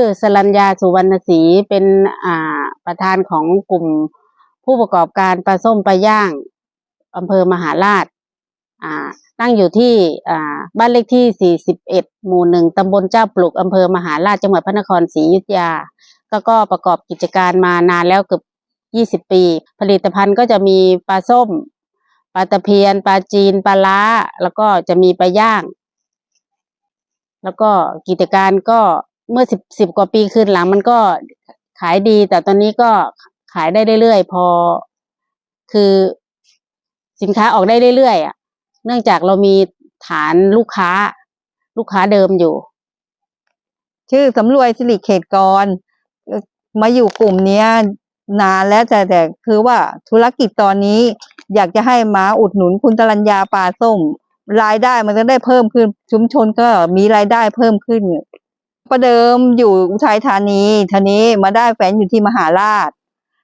ชื่อสรัญญาสุวรรณศรีเป็นอ่าประธานของกลุ่มผู้ประกอบการปลาส้มปลาย่างอำเภอมหาราชอ่าตั้งอยู่ที่อ่าบ้านเลขที่ 41 หมู่หนึ่งตำบลเจ้าปลุกอำเภอมหาราชจังหวัดพระนครศรีอยุธยา ก็ก็ประกอบกิจการมานานแล้วเกือบ 20 ปี ผลิตภัณฑ์ก็จะมีปลาส้มปลาตะเพียนปลาจีนปลาล้า แล้วก็จะมีปลาย่าง แล้วก็กิจการก็ เมื่อสิบสิบกว่าปีคืนหลังมันก็ขายดี แต่ตอนนี้ก็ขายได้เรื่อยๆพอ คือสินค้าออกได้เรื่อยๆอะ เนื่องจากเรามีฐานลูกค้า ลูกค้าเดิมอยู่ ชื่อสำรวยสิริเขตกร มาอยู่กลุ่มเนี้ยนานแล้วแต่แต่คือว่าธุรกิจตอนนี้อยากจะให้มาอุดหนุนคุณตรัญญาปลาส้ม รายได้มันก็ได้เพิ่มขึ้น ชุมชนก็มีรายได้เพิ่มขึ้น ประเดิมอยู่อุทัยธานีทีนี้มาได้แฟนอยู่ที่มหาราช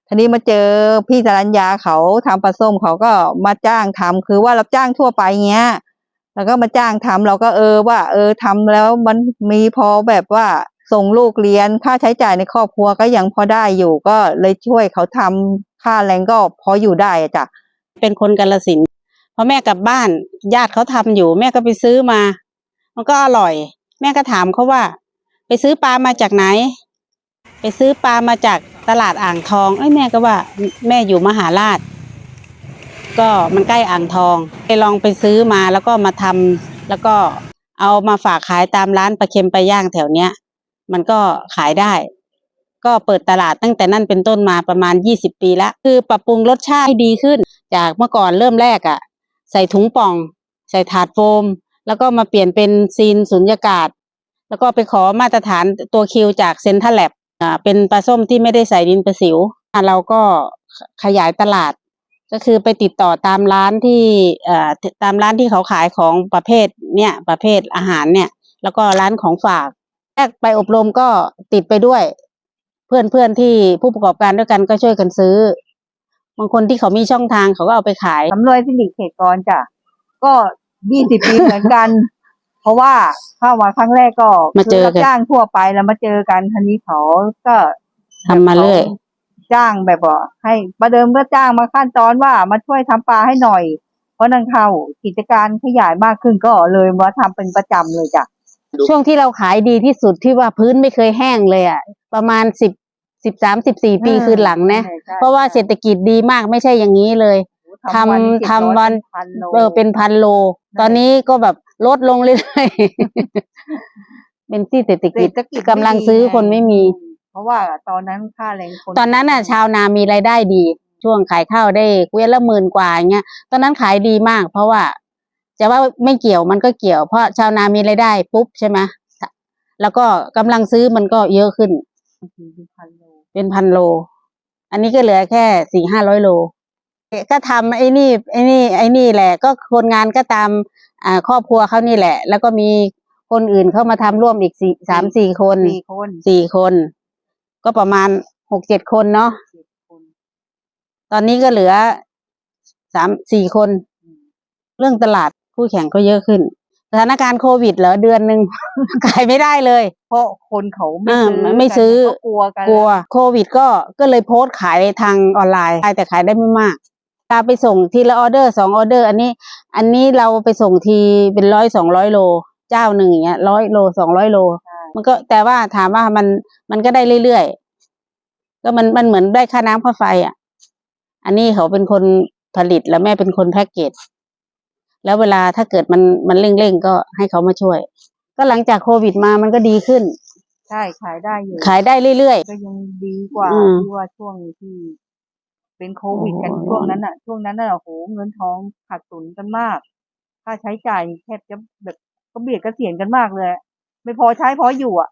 ทีนี้มาเจอพี่ตรัญญาเขาทำปลาส้มเขาก็มาจ้างทำคือว่ารับจ้างทั่วไปเงี้ย แล้วก็มาจ้างทำเราก็เออว่า เออทำแล้วมันมีพอแบบว่าส่งลูกเรียนค่าใช้จ่ายในครอบครัวก็ยังพอได้อยู่ก็เลยช่วยเขาทำค่าแรงก็พออยู่ได้จ้ะเป็นคนกาลสินพอแม่กลับบ้านญาติเขาทำอยู่ แม่ก็ไปซื้อมา มันก็อร่อย แม่ก็ถามเขาว่า ไปซื้อปลามาจากไหน ไปซื้อปลามาจากตลาดอ่างทองเอ้ยแม่ก็ว่าแม่อยู่มหาราช ก็มันใกล้อ่างทองไปลองไปซื้อมาแล้วก็มาทำแล้วก็เอามาฝากขายตามร้านปลาเค็มปลาย่างแถวเนี้ย มันก็ขายได้ ก็เปิดตลาดตั้งแต่นั่นเป็นต้นมาประมาณยี่สิบปีแล้ว คือปรับปรุงรสชาติให้ดีขึ้น จากเมื่อก่อนเริ่มแรกอะ่ะ ใส่ถุงป่อง ใส่ถาดโฟม แล้วก็มาเปลี่ยนเป็นซีนสุญญากาศ แล้วก็ไปขอมาตรฐานตัวคิวจากเซ็นทรัลแลบอ่าเป็นปลาส้มที่ไม่ได้ใส่ดินประสิวอะเราก็ขยายตลาด ก็คือไปติดต่อตามร้านที่เอ่อตามร้านที่เขาขายของประเภทเนี่ยประเภทอาหารเนี่ย แล้วก็ร้านของฝากแรกไปอบรมก็ติดไปด้วย เพื่อนเพื่อนที่ผู้ประกอบการด้วยกันก็ช่วยกันซื้อบางคนที่เขามีช่องทางเขาก็เอาไปขายสำรวยสิริเขตกรจ้ะก็ยี่สิบปีเหมือนกัน เพราะว่าเข้ามาครั้งแรกก็มาเจอกันคืรับจ้างทั่วไปแล้วมาเจอกันทีนี้เขาก็ทำมาเรื่อย จ้างแบบว่าให้ประเดิมก็จ้างมาขั้นตอนว่ามาช่วยทำปลาให้หน่อย เพราะนั่นเข้ากิจการขยายมากขึ้นก็เลยมาทำเป็นประจำเลยจ้ะ ช่วงที่เราขายดีที่สุดที่ว่าพื้นไม่เคยแห้งเลยอะ ประมาณสิบสิบสามสิบสี่ปีอืมคืนหลังนะใช่ใช่เพราะว่าเศรษฐกิจดีมากไม่ใช่อย่างนี้เลย ทำทำวันพันโลเออเป็นพันโล ตอนนี้ก็แบบ ลดลงเรื่อยๆ เป็นที่เศรษฐกิจเศรษฐกิจกำลังซื้อคนไม่มี เพราะว่าตอนนั้นค่าแรงคนตอนนั้นน่ะ ชาวนามีรายได้ดี ช่วงขายข้าวได้เวียนละหมื่นกว่าอย่างเงี้ยตอนนั้นขายดีมาก เพราะว่าจะว่าไม่เกี่ยวมันก็เกี่ยว เพราะชาวนามีรายได้ปุ๊บใช่ไหมแล้วก็กำลังซื้อมันก็เยอะขึ้นพันโลเป็นพันโล อันนี้ก็เหลือแค่สี่ห้าร้อยโล ก็ทำไอ้นี่ไอ้นี่ไอ้นี่แหละ ก็คนงานก็ตามอ่าครอบครัวเขานี่แหละ แล้วก็มีคนอื่นเข้ามาทำร่วมอีกสี่สามสี่คนสี่คนสี่คน ก็ประมาณหกเจ็ดคนเนาะเจ็ดคนตอนนี้ก็เหลือสามสี่คน เรื่องตลาดคู่แข่งก็เยอะขึ้นสถานการณ์โควิดเหรอเดือนหนึ่งขายไม่ได้เลย เพราะคนเขาไม่อ่าซื้อไม่ซื้อกันก็กลัวกันกลัวโควิดก็ก็เลยโพสต์ขายทางออนไลน์แต่ขายได้ไม่มากตาไปส่งทีละออเดอร์สองออเดอร์อันนี้ อันนี้เราไปส่งทีเป็นร้อยสองร้อยโล เจ้าหนึ่งอย่างเงี้ยร้อยโลสองร้อยโลใช่มันก็แต่ว่าถามว่ามันมันก็ได้เรื่อยๆก็มันมันเหมือนได้ค่าน้ำค่าไฟอะ อันนี้เขาเป็นคนผลิตแล้วแม่เป็นคนแพ็กเกจแล้วเวลาถ้าเกิดมันมันเร่งๆก็ให้เขามาช่วย ก็หลังจากโควิดมามันก็ดีขึ้นใช่ขายได้อยู่ขายได้เรื่อยก็ยังดีกว่าอืมที่ว่าช่วงที่ เป็นโควิดกันโอ้โหช่วงนั้นอะ ช่วงนั้นน่ะโอ้โหเงินทองขาดตุนกันมาก ค่าใช้จ่ายแทบจะแบบก็เบียดเกษียณกันมากเลย ไม่พอใช้พออยู่อะ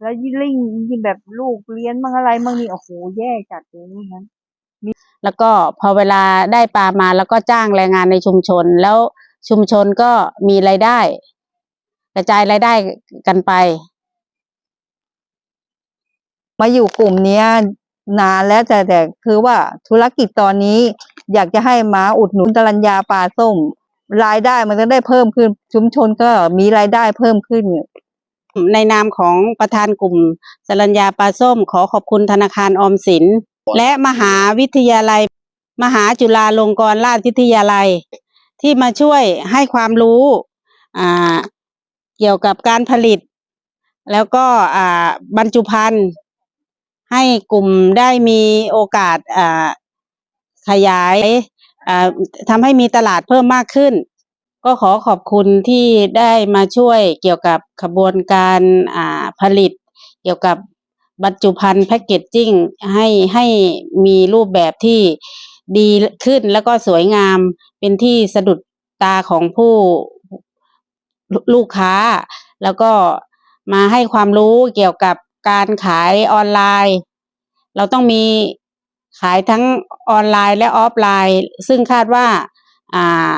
แล้วยิ่งยิ่งแบบลูกเรียนมั่งอะไรมั่งนี่โอ้โหแย่จัดเลยนั้นๆแล้วก็พอเวลาได้ปลามาแล้วก็จ้างแรงงานในชุมชน แล้วชุมชนก็มีรายได้ กระจายรายได้กันไป มาอยู่กลุ่มเนี้ย นานแล้วแต่แต่คือว่าธุรกิจตอนนี้อยากจะให้มาอุดหนุนตรัญญาปลาส้ม รายได้มันก็ได้เพิ่มขึ้นชุมชนก็มีรายได้เพิ่มขึ้น ในนามของประธานกลุ่มสรัญญาปลาส้ม ขอขอบคุณธนาคารออมสิน และมหาวิทยาลัย มหาจุฬาลงกรณราชวิทยาลัย ที่มาช่วยให้ความรู้เกี่ยวกับการผลิต แล้วก็บรรจุภัณฑ์ ให้กลุ่มได้มีโอกาสขยายทำให้มีตลาดเพิ่มมากขึ้น ก็ขอขอบคุณที่ได้มาช่วยเกี่ยวกับขบวนการผลิต เกี่ยวกับบรรจุภัณฑ์แพ็กเกจจิ้งให้ให้มีรูปแบบที่ดีขึ้นแล้วก็สวยงามเป็นที่สะดุดตาของผู้ลูกค้า แล้วก็มาให้ความรู้เกี่ยวกับ การขายออนไลน์ เราต้องมีขายทั้งออนไลน์และออฟไลน์ ซึ่งคาดว่าอ่า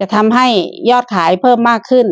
จะทำให้ยอดขายเพิ่มมากขึ้น